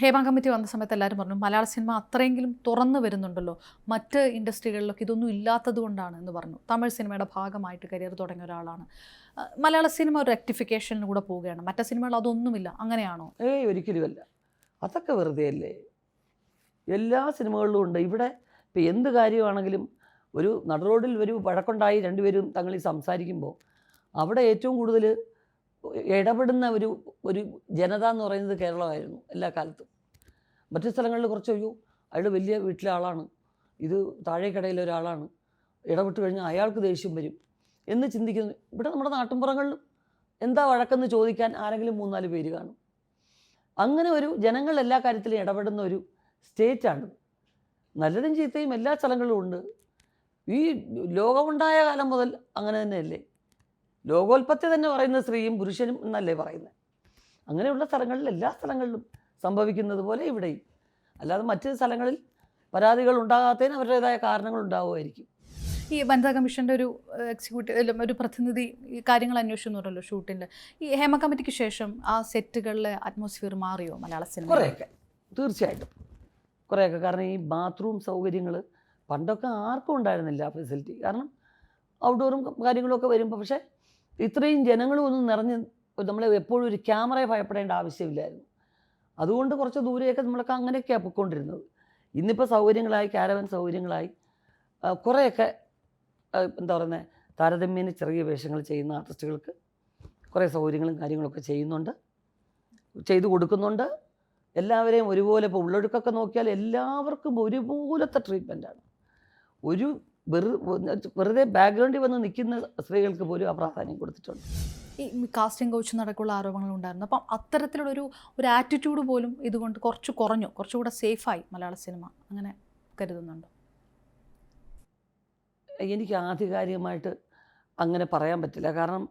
Hema committee വന്ന സമയത്ത് എല്ലാവരും പറഞ്ഞു മലയാള സിനിമ അത്രയെങ്കിലും തുറന്നു വരുന്നുണ്ടല്ലോ. മറ്റ് ഇൻഡസ്ട്രികളിലൊക്കെ ഇതൊന്നും ഇല്ലാത്തത് കൊണ്ടാണ് എന്ന് പറഞ്ഞു. തമിഴ് സിനിമയുടെ ഭാഗമായിട്ട് കരിയർ തുടങ്ങിയ ഒരാളാണ്. മലയാള സിനിമ ഒരു റെക്ടിഫിക്കേഷനിൽ കൂടെ പോവുകയാണ്. മറ്റേ സിനിമകൾ അതൊന്നുമില്ല. അങ്ങനെയാണോ? ഏയ് ഒരിക്കലുമല്ല അതൊക്കെ വെറുതെ അല്ലേ? എല്ലാ സിനിമകളിലും ഉണ്ട്. ഇവിടെ ഇപ്പം എന്ത് കാര്യമാണെങ്കിലും ഒരു നടുറോഡിൽ ഒരു വഴക്കുണ്ടായി രണ്ടുപേരും തങ്ങളിൽ സംസാരിക്കുമ്പോൾ അവിടെ ഏറ്റവും കൂടുതൽ ഇടപെടുന്ന ഒരു ഒരു ജനത എന്ന് പറയുന്നത് കേരളമായിരുന്നു എല്ലാ കാലത്തും. മറ്റു സ്ഥലങ്ങളിൽ കുറച്ച് അയ്യോ അയാൾ വലിയ വീട്ടിലെ ആളാണ്. ഇത് താഴേക്കടയിലെ ഒരാളാണ്. ഇടപെട്ട് കഴിഞ്ഞാൽ അയാൾക്ക് ദേഷ്യം വരും എന്ന് ചിന്തിക്കുന്നു. ഇവിടെ നമ്മുടെ നാട്ടിൻപുറങ്ങളിലും എന്താ വഴക്കെന്ന് ചോദിക്കാൻ ആരെങ്കിലും മൂന്നാൽ പേര് കാണും. അങ്ങനെ ഒരു ജനങ്ങൾ എല്ലാ കാര്യത്തിലും ഇടപെടുന്ന ഒരു സ്റ്റേറ്റാണ് നല്ലതും ചീത്തയും എല്ലാ സ്ഥലങ്ങളിലും ഉണ്ട്. ഈ ലോകമുണ്ടായ കാലം മുതൽ അങ്ങനെ തന്നെയല്ലേ? ലോകോൽപത്തി തന്നെ പറയുന്നത് സ്ത്രീയും പുരുഷനും എന്നല്ലേ പറയുന്നത്? അങ്ങനെയുള്ള സ്ഥലങ്ങളിൽ എല്ലാ സ്ഥലങ്ങളിലും സംഭവിക്കുന്നത് പോലെ ഇവിടെയും. അല്ലാതെ മറ്റ് സ്ഥലങ്ങളിൽ പരാതികൾ ഉണ്ടാകാത്തതിന് അവരുടേതായ കാരണങ്ങൾ ഉണ്ടാവുമായിരിക്കും. ഈ വനിതാ കമ്മീഷന്റെ ഒരു എക്സിക്യൂട്ടീവ് ഒരു പ്രതിനിധി ഈ കാര്യങ്ങൾ അന്വേഷിക്കുന്നുണ്ടല്ലോ ഷൂട്ടിന്റെ ഈ ഹേമ കമ്മിറ്റിക്ക് ശേഷം ആ സെറ്റുകളിലെ അറ്റ്മോസ്ഫിയർ മാറിയോ മലയാള സിനിമ കുറേയൊക്കെ. തീർച്ചയായിട്ടും. കുറേയൊക്കെ. കാരണം ഈ ബാത്റൂം സൗകര്യങ്ങൾ പണ്ടൊക്കെ ആർക്കും ഉണ്ടായിരുന്നില്ല ഫെസിലിറ്റി കാരണം ഔട്ട്ഡോറും കാര്യങ്ങളൊക്കെ വരുമ്പോൾ പക്ഷേ ഇത്രയും ജനങ്ങളും ഒന്നും നിറഞ്ഞ് നമ്മൾ എപ്പോഴും ഒരു ക്യാമറയെ ഭയപ്പെടേണ്ട ആവശ്യമില്ലായിരുന്നു. അതുകൊണ്ട് കുറച്ച് ദൂരെയൊക്കെ നമ്മളൊക്കെ അങ്ങനെയൊക്കെയാണ് പൊയ്ക്കൊണ്ടിരുന്നത്. ഇന്നിപ്പോൾ സൗകര്യങ്ങളായി ക്യാരവൻ സൗകര്യങ്ങളായി. കുറേയൊക്കെ എന്താ പറയുന്നത് താരതമ്യേന ചെറിയ വേഷങ്ങൾ ചെയ്യുന്ന ആർട്ടിസ്റ്റുകൾക്ക് കുറേ സൗകര്യങ്ങളും കാര്യങ്ങളൊക്കെ ചെയ്യുന്നുണ്ട്. ചെയ്തു കൊടുക്കുന്നുണ്ട്. എല്ലാവരെയും ഒരുപോലെ ഇപ്പോൾ ഉള്ളൊഴുക്കൊക്കെ നോക്കിയാൽ എല്ലാവർക്കും ഒരുപോലത്തെ ട്രീറ്റ്മെന്റാണ് ഒരു വെറു വെറുതെ ബാക്ക്ഗ്രൗണ്ടിൽ വന്ന് നിൽക്കുന്ന സ്ത്രീകൾക്ക് പോലും ആ പ്രാധാന്യം കൊടുത്തിട്ടുണ്ട്. ഈ കാസ്റ്റിംഗ് കോച്ച് നടക്കുള്ള ആരോപണങ്ങൾ ഉണ്ടായിരുന്നു. അപ്പം അത്തരത്തിലുള്ളൊരു ഒരു ആറ്റിറ്റ്യൂഡ് പോലും ഇതുകൊണ്ട് കുറച്ച് കുറഞ്ഞു. കുറച്ചുകൂടെ സേഫായി മലയാള സിനിമ. അങ്ങനെ കരുതുന്നുണ്ട്? എനിക്ക് ആധികാരികമായിട്ട് അങ്ങനെ പറയാൻ പറ്റില്ല. കാരണം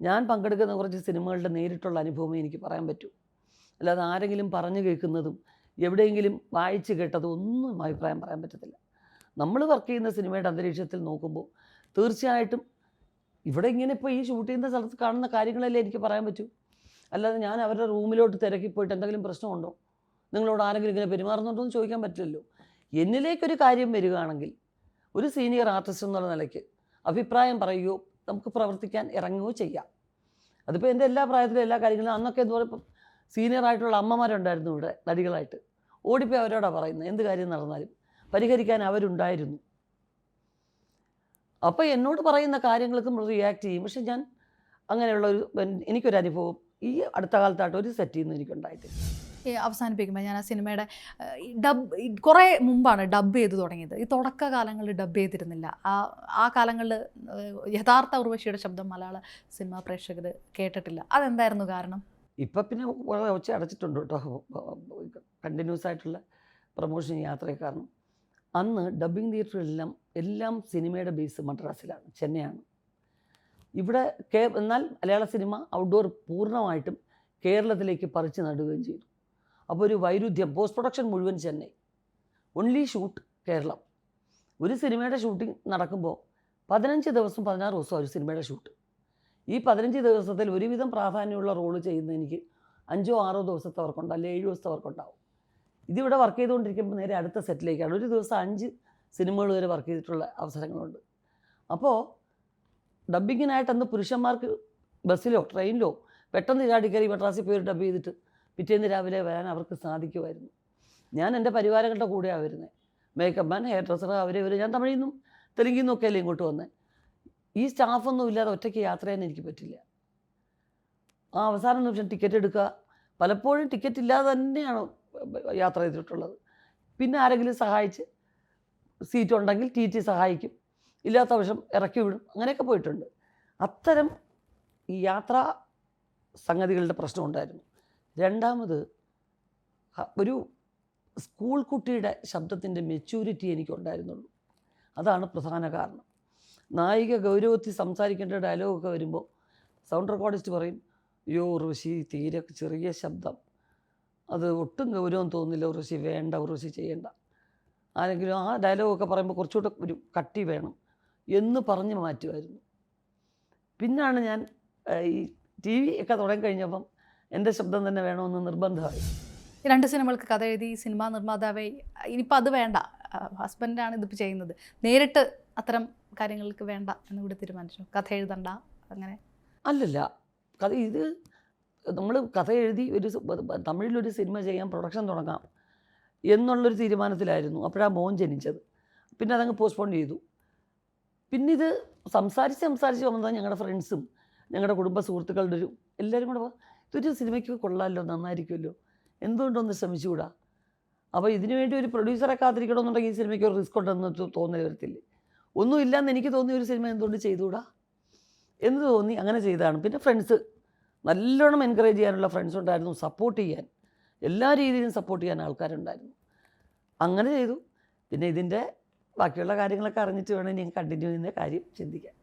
ഞാൻ പങ്കെടുക്കുന്ന കുറച്ച് സിനിമകളുടെ നേരിട്ടുള്ള അനുഭവമേ എനിക്ക് പറയാൻ പറ്റൂ. അല്ലാതെ ആരെങ്കിലും പറഞ്ഞു കേൾക്കുന്നതും എവിടെയെങ്കിലും വായിച്ച് കേട്ടതും ഒന്നും അഭിപ്രായം പറയാൻ പറ്റത്തില്ല. നമ്മൾ വർക്ക് ചെയ്യുന്ന സിനിമയുടെ അന്തരീക്ഷത്തിൽ നോക്കുമ്പോൾ തീർച്ചയായിട്ടും ഇവിടെ ഇങ്ങനെ ഇപ്പോൾ ഈ ഷൂട്ട് ചെയ്യുന്ന സ്ഥലത്ത് കാണുന്ന കാര്യങ്ങളല്ലേ എനിക്ക് പറയാൻ പറ്റൂ. അല്ലാതെ ഞാൻ അവരുടെ റൂമിലോട്ട് തിരക്കി പോയിട്ട് എന്തെങ്കിലും പ്രശ്നമുണ്ടോ നിങ്ങളോട് ആരെങ്കിലും ഇങ്ങനെ പെരുമാറുന്നുണ്ടോ എന്ന് ചോദിക്കാൻ പറ്റില്ലല്ലോ. എന്നിലേക്കൊരു കാര്യം വരികയാണെങ്കിൽ ഒരു സീനിയർ ആർട്ടിസ്റ്റ് എന്നുള്ള നിലയ്ക്ക് അഭിപ്രായം പറയുകയോ നമുക്ക് പ്രവർത്തിക്കാൻ ഇറങ്ങുകയോ ചെയ്യാം. അതിപ്പോൾ എന്റെ എല്ലാ പ്രായത്തിലും എല്ലാ കാര്യങ്ങളും അന്നൊക്കെ എന്ന് പറയുമ്പോൾ സീനിയർ ആയിട്ടുള്ള അമ്മമാരുണ്ടായിരുന്നു ഇവിടെ നടികളായിട്ട്. ഓടിപ്പോയി അവരോടാണ് പറയുന്നത്. എന്ത് കാര്യം നടന്നാലും. പരിഹരിക്കാൻ അവരുണ്ടായിരുന്നു. അപ്പോൾ എന്നോട് പറയുന്ന കാര്യങ്ങൾക്ക് നമ്മൾ റിയാക്ട് ചെയ്യും. പക്ഷെ ഞാൻ അങ്ങനെയുള്ള ഒരു എനിക്കൊരു അനുഭവം ഈ അടുത്ത കാലത്തായിട്ട് ഒരു സെറ്റിൽ നിന്ന് എനിക്കുണ്ടായിട്ടില്ല. അവസാനിപ്പിക്കുമ്പോൾ ഞാൻ ആ സിനിമയുടെ ഡബ് കുറേ മുമ്പാണ് ഡബ് ചെയ്ത് തുടങ്ങിയത്. ഈ തുടക്ക കാലങ്ങളിൽ ഡബ് ചെയ്തിരുന്നില്ല. ആ ആ കാലങ്ങളിൽ യഥാർത്ഥ ഉർവശിയുടെ ശബ്ദം മലയാള സിനിമാ പ്രേക്ഷകർ കേട്ടിട്ടില്ല. അതെന്തായിരുന്നു കാരണം? ഇപ്പം പിന്നെ വളരെ ഒച്ച അടച്ചിട്ടുണ്ട് കേട്ടോ. കണ്ടിന്യൂസ് ആയിട്ടുള്ള പ്രൊമോഷൻ യാത്രയെ കാരണം. അന്ന് ഡബ്ബിംഗ് തിയേറ്ററിലെല്ലാം എല്ലാം സിനിമയുടെ ബേസ് മദ്രാസിലാണ് ചെന്നൈയാണ്. ഇവിടെ കേ എന്നാൽ മലയാള സിനിമ ഔട്ട്ഡോർ പൂർണമായിട്ടും കേരളത്തിലേക്ക് പറിച്ച് നടുകയും ചെയ്തു. അപ്പോൾ ഒരു വൈരുദ്ധ്യം പോസ്റ്റ് പ്രൊഡക്ഷൻ മുഴുവൻ ചെന്നൈ. Only shoot Keralam. ഒരു സിനിമയുടെ ഷൂട്ടിംഗ് നടക്കുമ്പോൾ പതിനഞ്ച് ദിവസം പതിനാറ് ദിവസം ഒരു സിനിമയുടെ ഷൂട്ട് ഈ പതിനഞ്ച് ദിവസത്തിൽ ഒരുവിധം പ്രാധാന്യമുള്ള റോൾ ചെയ്യുന്ന എനിക്ക് അഞ്ചോ ആറോ ദിവസത്തെ വർക്കുണ്ട് അല്ലെങ്കിൽ ഏഴ് ദിവസത്തെ വർക്കുണ്ടാവും ഇതിവിടെ വർക്ക് ചെയ്തുകൊണ്ടിരിക്കുമ്പോൾ നേരെ അടുത്ത സെറ്റിലേക്കാണ് ഒരു ദിവസം അഞ്ച് സിനിമകൾ വരെ വർക്ക് ചെയ്തിട്ടുള്ള അവസരങ്ങളുണ്ട്. അപ്പോൾ ഡബ്ബിങ്ങിനായിട്ട് അന്ന് പുരുഷന്മാർക്ക് ബസ്സിലോ ട്രെയിനിലോ പെട്ടെന്ന് ചാടി കയറി പോയി ഡബ്ബ് ചെയ്തിട്ട് പിറ്റേന്ന് രാവിലെ വരാൻ അവർക്ക് സാധിക്കുമായിരുന്നു. ഞാൻ എന്റെ പരിവാരങ്ങളുടെ കൂടെയാണ് വരുന്നത് മേക്കപ്പ് മാൻ ഹെയർ ഡ്രസ്സർ അവരെ ഇവർ ഞാൻ തമിഴിൽ നിന്നും തെലുങ്കിൽ നിന്നൊക്കെ അല്ലേ ഇങ്ങോട്ട് വന്നത് ഈ സ്റ്റാഫൊന്നും ഇല്ലാതെ ഒറ്റയ്ക്ക് യാത്ര ചെയ്യാൻ എനിക്ക് പറ്റില്ല. ആ അവസാന നിമിഷം ടിക്കറ്റ് എടുക്കുക. പലപ്പോഴും ടിക്കറ്റ് ഇല്ലാതെ തന്നെയാണ് യാത്ര ചെയ്തിട്ടുള്ളത്. പിന്നെ ആരെങ്കിലും സഹായിച്ച് സീറ്റ് ഉണ്ടെങ്കിൽ ടി ടി സഹായിക്കും. ഇല്ലാത്ത വശം ഇറക്കി വിടും. അങ്ങനെയൊക്കെ പോയിട്ടുണ്ട്. അത്തരം ഈ യാത്രാ സംഗതികളുടെ പ്രശ്നം ഉണ്ടായിരുന്നു. രണ്ടാമത് ഒരു സ്കൂൾ കുട്ടിയുടെ ശബ്ദത്തിന്റെ മെച്യൂരിറ്റി എനിക്കുണ്ടായിരുന്നുള്ളൂ. അതാണ് പ്രധാന കാരണം. നായിക ഗൗരവത്തിൽ സംസാരിക്കേണ്ട ഡയലോഗൊക്കെ വരുമ്പോൾ സൗണ്ട് റെക്കോർഡിസ്റ്റ് പറയും അയ്യോ ഋഷി തീരെ ചെറിയ ശബ്ദം. അത് ഒട്ടും ഗൗരവം തോന്നില്ല ഋഷി വേണ്ട ഋഷി ചെയ്യേണ്ട. ആരെങ്കിലും ആ ഡയലോഗൊക്കെ പറയുമ്പോൾ കുറച്ചുകൂടെ ഒരു കട്ടി വേണം എന്ന് പറഞ്ഞ് മാറ്റുമായിരുന്നു. പിന്നാണ് ഞാൻ ഈ ടി വി ഒക്കെ തുടങ്ങിക്കഴിഞ്ഞപ്പം എന്റെ ശബ്ദം തന്നെ വേണമെന്ന് നിർബന്ധമായി. രണ്ട് സിനിമകൾക്ക് കഥ എഴുതി സിനിമാ നിർമ്മാതാവെ ഇനിയിപ്പോൾ അത് വേണ്ട. ഹസ്ബൻഡാണ് ഇതിപ്പോൾ ചെയ്യുന്നത്. നേരിട്ട് അത്തരം കാര്യങ്ങൾക്ക് വേണ്ട എന്ന് കൂടി തീരുമാനിച്ചു. കഥ എഴുതണ്ട അങ്ങനെ. അല്ലല്ല. കഥ ഇത് നമ്മൾ കഥ എഴുതി ഒരു തമിഴിലൊരു സിനിമ ചെയ്യാൻ പ്രൊഡക്ഷൻ തുടങ്ങാം എന്നുള്ളൊരു തീരുമാനത്തിലായിരുന്നു. അപ്പോഴാണ് മോൻ ജനിച്ചത്. പിന്നെ അതങ്ങ് പോസ്റ്റ്പോൺ ചെയ്തു. പിന്നെ ഇത് സംസാരിച്ച് സംസാരിച്ച് വന്നത് ഞങ്ങളുടെ ഫ്രണ്ട്സും ഞങ്ങളുടെ കുടുംബ സുഹൃത്തുക്കളുടെ ഒരു എല്ലാവരും കൂടെ ഇതൊരു സിനിമയ്ക്ക് കൊള്ളാമല്ലോ നന്നായിരിക്കുമല്ലോ എന്തുകൊണ്ടൊന്ന് ശ്രമിച്ചുകൂടാ? അപ്പോൾ ഇതിനു വേണ്ടി ഒരു പ്രൊഡ്യൂസറെ കാത്തിരിക്കണമെന്നുണ്ടെങ്കിൽ ഈ സിനിമയ്ക്ക് ഒരു റിസ്ക് ഉണ്ടെന്ന് തോന്നുന്ന വരത്തില്ലേ? ഒന്നുമില്ലെന്ന് എനിക്ക് തോന്നിയ ഒരു സിനിമ എന്തുകൊണ്ട് ചെയ്തുകൂടാ? എന്ന് തോന്നി അങ്ങനെ ചെയ്തതാണ്. പിന്നെ ഫ്രണ്ട്സ് നല്ലോണം എൻകറേജ് ചെയ്യാനുള്ള ഫ്രണ്ട്സ് ഉണ്ടായിരുന്നു സപ്പോർട്ട് ചെയ്യാൻ. എല്ലാ രീതിയിലും സപ്പോർട്ട് ചെയ്യാൻ ആൾക്കാരുണ്ടായിരുന്നു. അങ്ങനെ ചെയ്തു. പിന്നെ ഇതിന്റെ ബാക്കിയുള്ള കാര്യങ്ങളൊക്കെ അറിഞ്ഞിട്ട് വേണം ഇനി കണ്ടിന്യൂ ചെയ്യുന്ന കാര്യം ചിന്തിക്കാൻ.